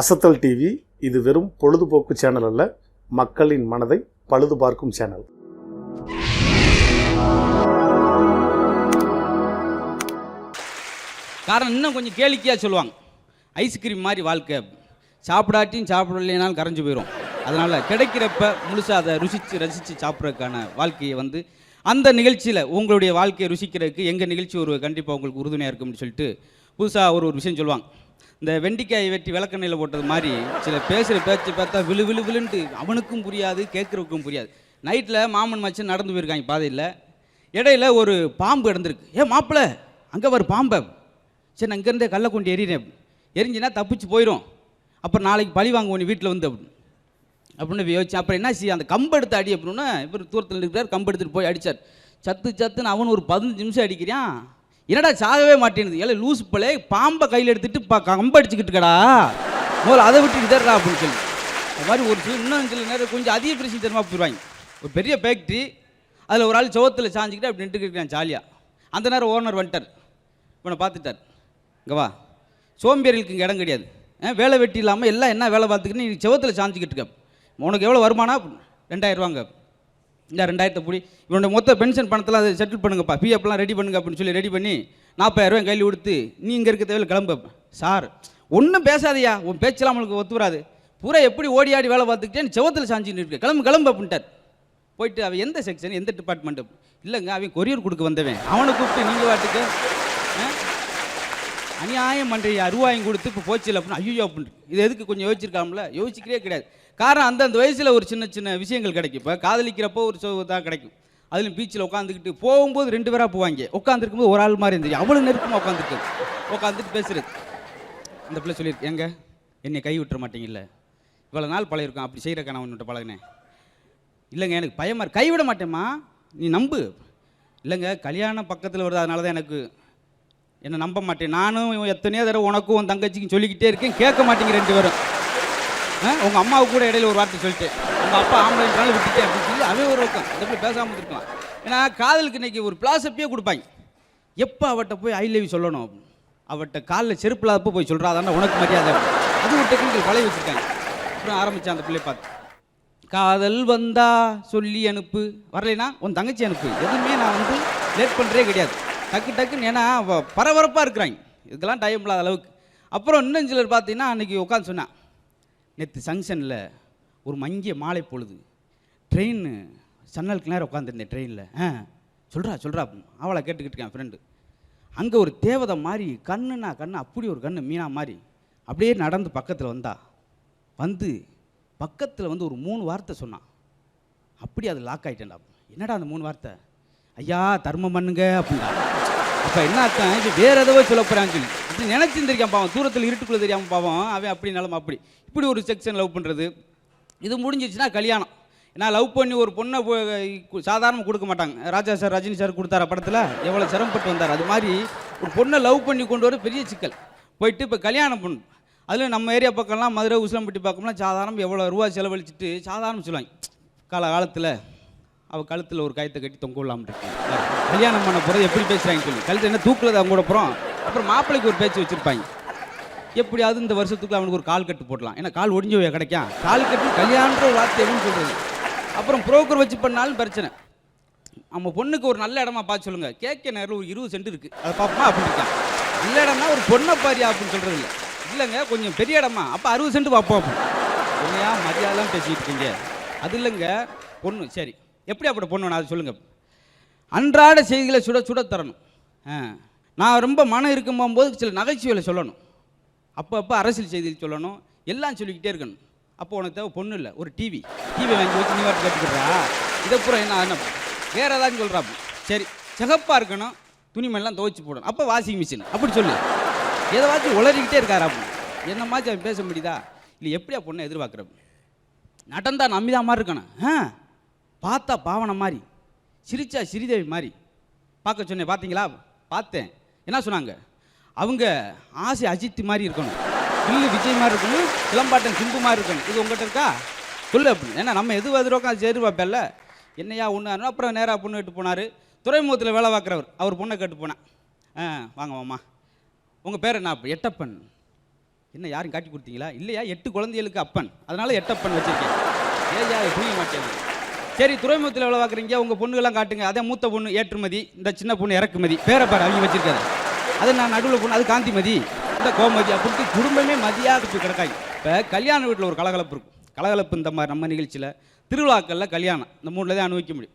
அசத்தல் TV இது வெறும் பொழுதுபோக்கு சேனல் அல்ல மக்களின் மனதை பழுது பார்க்கும் சேனல் காரணம் இன்னும் கொஞ்சம் கேளிக்கையாக சொல்லுவாங்க. ஐஸ்கிரீம் மாதிரி வாழ்க்கை. சாப்பிடாட்டியும் சாப்பிடலைனாலும் கரைஞ்சு போயிடும் அதனால் கிடைக்கிறப்ப முழுசாக அதை ருசித்து ரசித்து சாப்பிட்றதுக்கான வாழ்க்கையை வந்து அந்த நிகழ்ச்சியில் உங்களுடைய வாழ்க்கையை ருசிக்கிறதுக்கு எங்கள் நிகழ்ச்சி ஒரு கண்டிப்பாக உங்களுக்கு உறுதுணையாக இருக்கும்னு சொல்லிட்டு புதுசாக ஒரு ஒரு விஷயம் சொல்லுவாங்க. இந்த வெண்டிக்காய் வெட்டி விளக்கெண்ணெயில் போட்டது மாதிரி சில பேசுகிற பேச்சு பார்த்தா விழு விழு விழுன்ட்டு அவனுக்கும் புரியாது கேட்குறவுக்கும் புரியாது. நைட்டில் மாமன் மச்சன் நடந்து போயிருக்காங்க பாதையில். இடையில ஒரு பாம்பு கிடந்திருக்கு. ஏ மாப்பிள்ள அங்கே ஒரு பாம்பை. சரி நான் இங்கேருந்தே கல்லை கொண்டு எறிகிறேன் எரிஞ்சினா தப்பிச்சு போயிடும் அப்புறம் நாளைக்கு பழி வாங்க உன் வீட்டில் வந்து. அப்படின்னு. அப்படின்னு யோசிச்சு அப்புறம் என்ன செய்ய அந்த கம்பு எடுத்து அடி அப்படின்னா இவர் தூரத்தில் இருக்கிறார் கம்பு எடுத்துகிட்டு போய் அடிச்சார். சத்து சத்துன்னு அவன் ஒரு பதினஞ்சு நிமிஷம் அடிக்கிறான். என்னடா சாகவே மாட்டேனுது எல்லாம் லூஸ் பிள்ளை பாம்பை கையில் எடுத்துட்டு பா கம்படிச்சுக்கிட்டு இருக்கடா முதல்ல அதை விட்டு இதர்றா அப்படின்னு சொல்லி. அது மாதிரி ஒரு சில இன்னும் சில நேரம் கொஞ்சம் அதிக பிரச்சனை தெரியுமா போயிடுவாங்க ஒரு பெரிய ஃபேக்ட்ரி அதில் ஒரு ஆள் சுவத்தில் சாஞ்சிக்கிட்டு அப்படி நின்றுட்டு இருக்கேன் ஜாலியாக அந்த நேரம் ஓனர் வந்துட்டார். இவனை பார்த்துட்டார். இங்கே வா. சோம்பேறிகளுக்கு இங்கே இடம் கிடையாது. வேலை வெட்டி இல்லாமல் எல்லாம் என்ன வேலை பார்த்துக்கிட்டு நீ செவத்தில் சாஞ்சிக்கிட்டு இருக்க. உனக்கு எவ்வளோ வருமானா ரெண்டாயிரம் ரூபாங்க. இந்த ரெண்டாயிரத்தை பிடி இவனோட மொத்த பென்ஷன் பணத்தில் அதை செட்டில் பண்ணுங்கப்பா. பிஎஃப்லாம் ரெடி பண்ணுங்க அப்படின்னு சொல்லி ரெடி பண்ணி நாற்பதாயிரம் கையில் கொடுத்து நீ இங்கே இருக்க தேவையில் கிளம்பு. சார் ஒன்றும் பேசாதையா? உன் பேச்செல்லாம் நம்மளுக்கு ஒத்து வராது பூரா எப்படி ஓடி ஆடி வேலை பார்த்துக்கிட்டே செவத்தில் சாஞ்சின்னு இருக்கு. கிளம்பு கிளம்பு அப்படின்ட்டார். போயிட்டு அவன் எந்த செக்ஷன் எந்த டிபார்ட்மெண்ட்டு இல்லைங்க அவன் கொரியர் கொடுக்க வந்தவன். அவனை கூப்பிட்டு நீங்கள் வாட்டுக்கு. அநியாயம் பண்ணுறிய அருவாயம் கொடுத்து இப்போ போச்சு அப்படின்னு. ஐயோ அப்படின்னு இது எதுக்கு கொஞ்சம் யோசிச்சிருக்காமல? யோசிக்கிறே கிடையாது. காரணம் அந்தந்த வயசில் ஒரு சின்ன சின்ன விஷயங்கள் கிடைக்கும். இப்போ காதலிக்கிறப்போ ஒரு சோ தான் கிடைக்கும். அதுலையும் பீச்சில் உட்காந்துக்கிட்டு போகும்போது ரெண்டு பேராக போவாங்க. உட்காந்துருக்கும்போது ஒரு ஆள் மாதிரி இருந்துச்சு. அவ்வளோ நெருக்கமாக உட்காந்துருக்கு உட்காந்துட்டு பேசுறது. அந்த பிள்ளை சொல்லியிருக்கு எங்க? என்னை கை விட்டுற மாட்டீங்கல்ல? இவ்வளோ நாள் பழகிருக்கோம் அப்படி செய்கிற கணவன்கிட்ட பழகினேன். இல்லைங்க எனக்கு பயமாக கைவிட மாட்டேம்மா. நீ நம்பு. இல்லைங்க கல்யாணம் பக்கத்தில் வருது. அதனால தான் எனக்கு என்னை நம்ப மாட்டேன். நானும் எத்தனையோ தடவை உனக்கும் உன் தங்கச்சிக்கும் சொல்லிக்கிட்டே இருக்கேன். கேட்க மாட்டேங்க ரெண்டு பேரும். உங்கள் அம்மாவுக்கு கூட இடையில ஒரு வார்த்தை சொல்லிட்டேன். உங்கள் அப்பா ஆம்பளைன்றாலும் விட்டுட்டேன் அப்படின்னு சொல்லி அவன் ஒரு பக்கம். அந்த போய் பேசாமல் இருக்கலாம் ஏன்னா காதலுக்கு இன்னைக்கு ஒரு பிளாசப்பியே கொடுப்பாங்க. எப்போ அவட்ட போய் ஐ லவ் சொல்லணும்? அவட்ட காலில் செருப்பு இல்லாதப்போ போய் சொல்கிறா தானே உனக்கு மரியாதை அது ஒரு டெக்னிக்கல் பழகி வச்சுருக்காங்க. அப்புறம் ஆரம்பித்தேன் அந்த பிள்ளை பார்த்து காதல் வந்தா சொல்லி அனுப்பு. வரலைன்னா உன் தங்கச்சி அனுப்பு. எதுவுமே நான் வந்து லேட் பண்ணுறே கிடையாது. டக்கு டக்குன்னு ஏன்னா பரபரப்பாக இருக்கிறாங்க. இதுக்கெல்லாம் டைம் இல்லாத அளவுக்கு. அப்புறம் இன்னும் சிலர் பார்த்தீங்கன்னா அன்றைக்கி உட்காந்து சொன்னான் நேற்று ஜங்ஷனில் ஒரு மங்கிய மாலை பொழுது ட்ரெயின் சன்னலுக்கு நேரம் உட்காந்துருந்தேன் ட்ரெயினில். ஆ சொல்கிறா சொல்கிறா அவளை கேட்டுக்கிட்டு இருக்கேன் ஃப்ரெண்டு அங்கே ஒரு தேவதை மாதிரி கண்ணுனா கண்ணு அப்படி ஒரு கண்ணு மீனா மாதிரி அப்படியே நடந்து பக்கத்தில் வந்தா. வந்து பக்கத்தில் வந்து ஒரு மூணு வார்த்தை சொன்னான் அப்படி அது லாக் ஆகிட்டேன்டா என்னடா அந்த மூணு வார்த்தை? ஐயா தர்மம் பண்ணுங்க அப்படின்னா அப்போ என்ன அர்த்தம் இது வேறு ஏதோ சொல்ல போகிறான்னு சொல்லி. இப்படி நினச்சிருந்திருக்கான் பாவம். தூரத்தில் இருட்டுக்குள்ளே தெரியாமல் பாவம். அவன் அப்படி நிலம அப்படி. இப்படி ஒரு செக்ஷன் லவ் பண்ணுறது இது முடிஞ்சிச்சுன்னா கல்யாணம். ஏன்னா லவ் பண்ணி ஒரு பொண்ணை சாதாரணமாக கொடுக்க மாட்டாங்க. ராஜா சார் ரஜினி சார் கொடுத்தார படத்தில்? எவ்வளோ சிரமப்பட்டு வந்தார். அது மாதிரி ஒரு பொண்ணை லவ் பண்ணி கொண்டு வர பெரிய சிக்கல். போயிட்டு இப்போ கல்யாணம் பண்ணணும். அதில் நம்ம ஏரியா பக்கம்லாம் மதுரை உசிலம்பட்டி பக்கம்லாம் சாதாரணம் எவ்வளோ ரூபா செலவழிச்சிட்டு சாதாரணம் சொல்லுவாங்க. கால காலத்தில் அவள் கழுத்தில் ஒரு காயத்தை கட்டி தொங்க விடலாம்னு இருக்கு. கல்யாணம் பண்ண போகிறது எப்படி பேசுகிறாங்க சொல்லி. கழுத்து என்ன தூக்குறது அவங்க கூட அப்புறம் அப்புறம் மாப்பிள்ளைக்கு ஒரு பேச்சு வச்சுருப்பாங்க. எப்படியாவது இந்த வருஷத்துக்குள்ள அவனுக்கு ஒரு கால் கட்டு போடலாம். ஏன்னா கால் ஒடிஞ்சு கிடைக்கும் கால் கட்டு கல்யாணன்ற ஒரு வார்த்தை எதுன்னு சொல்கிறது அப்புறம் புரோக்கர் வச்சு பண்ணாலும் பிரச்சனை. நம்ம பொண்ணுக்கு ஒரு நல்ல இடமா பார்த்து சொல்லுங்கள் கேட்க நேரில் ஒரு இருபது சென்ட் இருக்குது அதை பார்ப்போமா அப்படின்னு நல்ல இடம்னா ஒரு பொண்ணை பாரியா அப்படின்னு சொல்கிறது இல்லை. இல்லைங்க கொஞ்சம் பெரிய இடமா. அப்போ அறுபது சென்ட் பார்ப்போம் அப்படின்னு. என்னையா மரியாதைலாம் பேசிக்கிட்டு இருக்கீங்க. அது இல்லைங்க பொண்ணு சரி. எப்படி அப்படி பொண்ணு அதை சொல்லுங்கள் அன்றாட செய்திகளை சுட சுட தரணும். ஆ. நான் ரொம்ப மனம் இருக்கும் போகும்போது சில நகைச்சுவைகளை சொல்லணும். அப்போ அப்போ அரசியல் செய்திகள் சொல்லணும். எல்லாம் சொல்லிக்கிட்டே இருக்கணும். அப்போ உனக்கு தேவை பொண்ணு இல்லை ஒரு டிவி டிவி வாங்கி வச்சு நீ வாட்டு இதை பூரா என்ன என்ன? வேறு ஏதாச்சும் சொல்கிறாப்பு சரி சிகப்பாக இருக்கணும் துணிமெல்லாம் துவைச்சு போடணும். அப்போ வாஷிங் மிஷின் அப்படி சொல்லு. எதைவாச்சும் உளறிக்கிட்டே இருக்காரு அப்படி என்னமாச்சும் அவன் பேச முடியுதா? இல்லை எப்படியா பொண்ணை எதிர்பார்க்குறப்ப நடந்தால் நம்பிதான் மாதிரி இருக்கணும். ஆ. பார்த்தா பாவனை மாதிரி சிரிச்சா ஸ்ரீதேவி மாதிரி. பார்க்க சொன்னேன் பார்த்தீங்களா? பார்த்தேன். என்ன சொன்னாங்க? அவங்க ஆசை அஜித் மாதிரி இருக்கணும். வில்லு விஜய் மாதிரி இருக்கணும் சிலம்பாட்டன் சிம்பு மாதிரி இருக்கணும். இது உங்கள்கிட்ட இருக்கா? சொல்லு அப்படின்னு ஏன்னா நம்ம எது வதுரோக்கா அது சரி பார்ப்பேல்ல என்னையா ஒன்று அப்புறம் நேராக பொண்ணு கேட்டு போனார். துறைமுகத்தில் வேலை பார்க்குறவர் அவர் பொண்ணை கேட்டு போனேன். ஆ வாங்க மாமா உங்கள் பேர் என்ன? அப்போ எட்டப்பன். என்ன யாரும் காட்டி கொடுத்தீங்களா? இல்லையா? எட்டு குழந்தைகளுக்கு அப்பன். அதனால் எட்டப்பன் வச்சுருக்கேன். ஏயா இது புரிய மாட்டேங்குது. சரி துறைமுகத்தில் எவ்வளோ பார்க்குறீங்க உங்கள் பொண்ணுகள்லாம் காட்டுங்க. அதே மூத்த பொண்ணு ஏற்றுமதி இந்த சின்ன பொண்ணு இறக்குமதி. பேரை பாரு அவங்க வச்சிருக்காரு அது நான் நடுவில் பொண்ணு அது காந்திமதி. இந்த கோமதி அப்படின்ட்டு குடும்பமே மதியாக போய் கிடக்காங்க. இப்போ கல்யாண வீட்டில் ஒரு கலகலப்பு இருக்கும். கலகலப்பு இந்த மாதிரி நம்ம நிகழ்ச்சியில் திருவிழாக்களில் கல்யாணம் இந்த மூணில் தான் அனுபவிக்க முடியும்.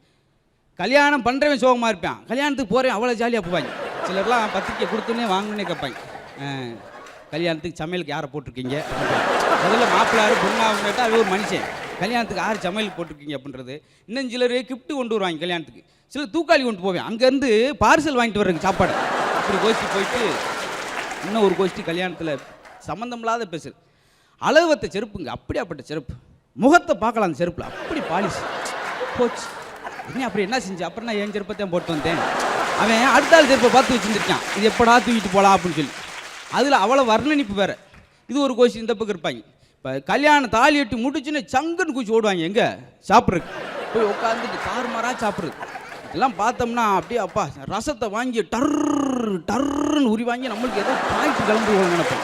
கல்யாணம் பண்ணுறவன் சோகமாக இருப்பான். கல்யாணத்துக்கு போகிறேன் அவ்வளோ ஜாலியாக போவாங்க. சிலர்லாம் பத்திரிக்கை கொடுத்துனே வாங்கணுன்னே கேட்பாங்க. கல்யாணத்துக்கு சமையலுக்கு யாரை போட்டிருக்கீங்க? முதல்ல மாப்பிள்ளாரு பொண்ணாக கேட்டால் அது ஒரு மனுஷன். கல்யாணத்துக்கு யார் சமையல் போட்டிருக்கீங்க அப்படின்றது. இன்னும் சிலர் கிஃப்ட்டு கொண்டு வருவாங்க கல்யாணத்துக்கு. சிலர் தூக்காளி கொண்டு போவேன். அங்கேருந்து பார்சல் வாங்கிட்டு வர்றதுக்கு சாப்பாடு. இப்படி கோஷ்டி போயிட்டு இன்னும் ஒரு கோஷ்டி கல்யாணத்தில் சம்மந்தமில்லாத பேசுது அளவத்த செருப்புங்க அப்படியாப்பட்ட செருப்பு. முகத்தை பார்க்கலாம் அந்த செருப்பில். அப்படி பாலிஷ் போச்சு. என்ன அப்படி என்ன செஞ்சு? அப்புறம் நான் என் செருப்பத்தையும் போட்டு வந்தேன். அவன் அடுத்த ஆள் செருப்பை பார்த்து வச்சுருந்துருக்கான். இது எப்படா தூக்கிட்டு போகலாம் அப்படின்னு சொல்லி. அதில் அவ்வளோ வர்ணனிப்பு வேறு. இது ஒரு கோஷ்டி இந்த பக்கம் இருப்பாங்க. இப்போ கல்யாணம் தாலி எட்டி முடிச்சுன்னு சங்குன்னு குச்சி ஓடுவாங்க எங்கே? சாப்பிட்றதுக்கு. போய் உட்காந்துட்டு தாறுமாறாக சாப்பிட்றது. இதெல்லாம் பார்த்தோம்னா அப்படியே அப்பா ரசத்தை வாங்கி டர் டர்ன்னு உரி வாங்கி நம்மளுக்கு ஏதோ காய்ச்சி கிளம்பி நினைப்போம்.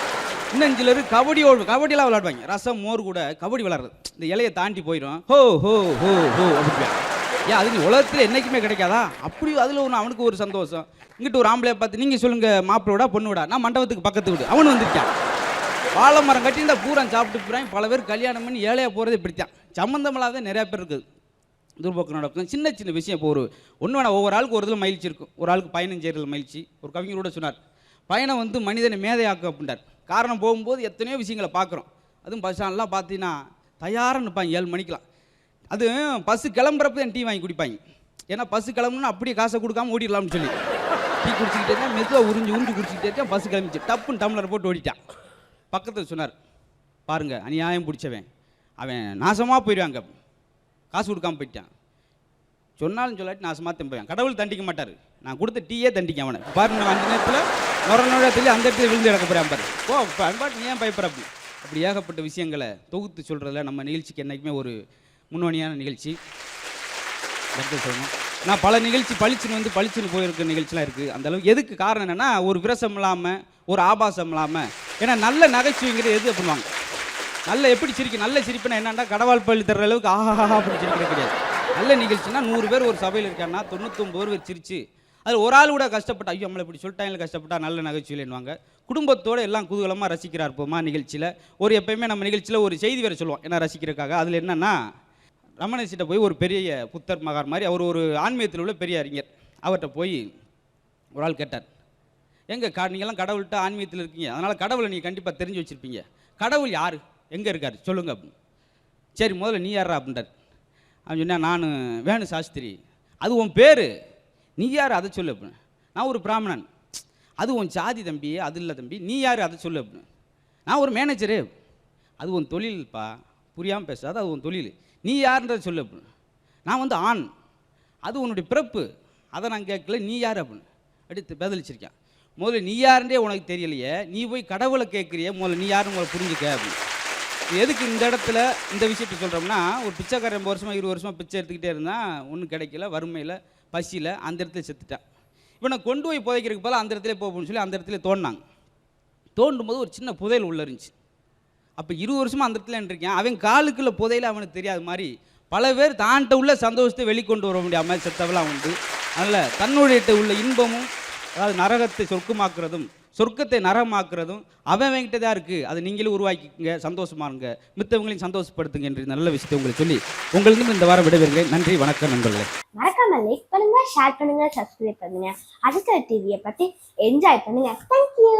இன்னும் சிலர் கபடி ஓடு கபடியெல்லாம் விளையாடுவாங்க ரசம் மோர் கூட கபடி விளாட்றது. இந்த இலையை தாண்டி போயிடும். ஹோ ஹோ ஹோ ஹோ அப்படியா ஏன் அது உலகத்தில் என்றைக்குமே கிடைக்காதா? அப்படி அதில் ஒன்று அவனுக்கு ஒரு சந்தோஷம். இங்கிட்டு ஒரு ஆம்பளையை பார்த்து நீங்கள் சொல்லுங்கள் மாப்பிள்ளோட பொண்ணு விடா. நான் மண்டபத்துக்கு பக்கத்து வீடு. அவனு வந்திருக்கான். வாழை மரம் கட்டி இந்த பூரம் சாப்பிட்டு போகிறேன் பல பேர் கல்யாணம் பண்ணி ஏழையாக போகிறது இப்படித்தான். சம்மந்தமில்லாத நிறையா பேர் இருக்குது. துர்போக்கம் நடக்கும். சின்ன சின்ன விஷயம் இப்போ ஒரு ஒன்று வேணா ஒவ்வொரு ஆளுக்கு ஒரு இதில் மகிழ்ச்சி இருக்கும். ஒரு ஆளுக்கு பயணம் செய்கிறதுல மகிழ்ச்சி. ஒரு கவிஞரோட சொன்னார் பயணம் வந்து மனிதனை மேதையாக்கும் அப்படின்றார். காரணம் போகும்போது எத்தனையோ விஷயங்களை பார்க்குறோம். அதுவும் பஸ் ஸ்டாண்ட்லாம் பார்த்தீங்கன்னா தயாராக நிற்பாங்க ஏழு மணிக்கெலாம் அது பஸ்ஸு கிளம்புறப்ப தான் டீ வாங்கி குடிப்பாங்க. ஏன்னா பஸ்ஸு கிளம்புனா அப்படியே காசை கொடுக்காம ஓடிடலாம்னு சொல்லி. டீ குடிச்சிக்கிட்டே இருந்தால் மெதுவாக உறிஞ்சி உறிஞ்சி குடிச்சிக்கிட்டே இருக்கேன் பஸ்ஸு கிளம்பிச்சு. டப்புன்னு டம்ளர் போட்டு ஓடிட்டான். பக்கத்தில் சொன்னார் பாருங்கள் அநியாயம் பிடிச்சவன். அவன் நாசமாக போயிடுவாங்க காசு கொடுக்காம போயிட்டான். சொன்னாலும் சொல்லாட்டி நாசமாக திரும்புவேன். கடவுள் தண்டிக்க மாட்டார். நான் கொடுத்த டீயே தண்டிக்க அவனை. பாருங்க அந்த நேரத்தில் நுர நுழத்தில் அந்த இடத்துல விழுந்து கிடக்க போகிறேன் பாரு. ஓ இப்போ அன்பாட்டு நீ ஏன் பயப்படுற அப்படி? அப்படி ஏகப்பட்ட விஷயங்களை தொகுத்து சொல்கிறதுல நம்ம நிகழ்ச்சிக்கு என்றைக்குமே ஒரு முன்னோணியான நிகழ்ச்சி. சொல்லணும். நான் பல நிகழ்ச்சி பளிச்சுன்னு வந்து பளிச்சுன்னு போயிருக்க நிகழ்ச்சிலாம் இருக்குது அந்தளவுக்கு எதுக்கு காரணம் என்னென்னா ஒரு விரசம் இல்லாமல் ஒரு ஆபாசம் இல்லாமல் ஏன்னா நல்ல நகைச்சுவைங்கிறது எது அப்படிவாங்க நல்ல எப்படி சிரிக்கும் நல்ல சிரிப்புனா என்னன்னா கடவாள் பள்ளி தர்ற அளவுக்கு ஆஹா அப்படின்னு சிரிக்கிறது கிடையாது. நல்ல நிகழ்ச்சினா நூறு பேர் ஒரு சபையில் இருக்காங்கன்னா தொண்ணூத்தொம்பது பேர் சிரிச்சு அது ஒரு ஆள் கூட கஷ்டப்பட்டா ஐயோ நம்மளை இப்படி சொல்லிட்டாங்க கஷ்டப்பட்டா நல்ல நகைச்சுவைன்னுவாங்க குடும்பத்தோடு எல்லாம் குதூகலமாக ரசிக்கிறார் போமா நிகழ்ச்சியில் ஒரு எப்பயுமே நம்ம நிகழ்ச்சியில் ஒரு செய்தி வேறு சொல்லுவோம் ஏன்னா ரசிக்கிறதுக்காக? அதில் என்னென்னா ரமணசிட்ட போய் ஒரு பெரிய புத்தர் மகார் மாதிரி அவர் ஒரு ஆன்மீகத்தில் உள்ள பெரிய அறிஞர். அவர்கிட்ட போய் ஒரு ஆள் கேட்டார். எங்கே கா நீங்கள்லாம் கடவுள்கிட்ட ஆன்மீகத்தில் இருக்கீங்க. அதனால் கடவுளை நீங்கள் கண்டிப்பாக தெரிஞ்சு வச்சுருப்பீங்க. கடவுள் யார்? எங்கே இருக்கார்? சொல்லுங்க அப்படின்னு. சரி முதல்ல நீ யாரா அப்படின்றார் அவன் சொன்னால் நான் வேணு சாஸ்திரி. அது உன் பேர். நீ யார்? அதை சொல்லு அப்படின்னு. நான் ஒரு பிராமணன். அது உன் சாதி தம்பி அது இல்லை தம்பி. நீ யார்? அதை சொல்லு அப்படின்னு. நான் ஒரு மேனேஜரு அது உன் தொழில்ப்பா. புரியாமல் பேசாத அது உன் தொழில். நீ யாருன்றதை சொல்லு அப்படின்னு. நான் வந்து ஆண். அது உன்னுடைய பிறப்பு. அதை நான் கேட்கல. நீ யார் அப்படின்னு. எடுத்து பதிலளிச்சிருக்கேன். முதல்ல நீ யாருன்றே உனக்கு தெரியலையே. நீ போய் கடவுளை கேட்குறியே. முதல்ல நீ யாருன்னு உங்களை புரிஞ்சுக்க அப்படின்னு. எதுக்கு இந்த இடத்துல இந்த விஷயத்தை சொல்கிறோம்னா ஒரு பிச்சைக்காரன் ரொம்ப வருஷமாக இருபது வருஷமாக பிச்சை எடுத்துக்கிட்டே இருந்தால் ஒன்றும் கிடைக்கல வறுமையில் பசியில் அந்த இடத்துல செத்துட்டான். இவனை கொண்டு போய் புதைக்கிறதுக்கு போல அந்த இடத்துல போகணும்னு சொல்லி அந்த இடத்துல தோண்டினாங்க. தோண்டும் போது ஒரு சின்ன புதையல் உள்ள இருந்துச்சு. அப்போ இருபது வருஷமாக அந்த இடத்துல இருக்கேன் அவன் காலுக்குள்ள புதையில அவனுக்கு தெரியாத மாதிரி பல பேர் தான்கிட்ட உள்ள சந்தோஷத்தை வெளிக்கொண்டு வர முடியாமல் செத்தவெல்லாம் உண்டு. அதனால் தன்னுடைய உள்ள இன்பமும் அதாவது நரகத்தை சொர்க்கமாக்குறதும் சொர்க்கத்தை நரகமாக்குறதும் அவன் அவன்கிட்ட தான் இருக்குது அதை நீங்களும் உருவாக்கிக்கங்க சந்தோஷமா இருங்க மித்தவங்களையும் சந்தோஷப்படுத்துங்க என்று நல்ல விஷயத்தை உங்களுக்கு சொல்லி உங்களுக்கு இந்த வாரம் விடைபெறுகிறேன். நன்றி வணக்கம் நண்பர்களே. மறக்காம லைக் பண்ணுங்க ஷேர் பண்ணுங்க சப்ஸ்கிரைப் பண்ணுங்க. அடுத்த டிவியை பற்றி என்ஜாய் பண்ணுங்க. தேங்க்யூ